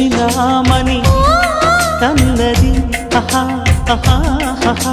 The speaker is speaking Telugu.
వేచినామని ఓ! అన్నది ఆహా ఆహా ఆహా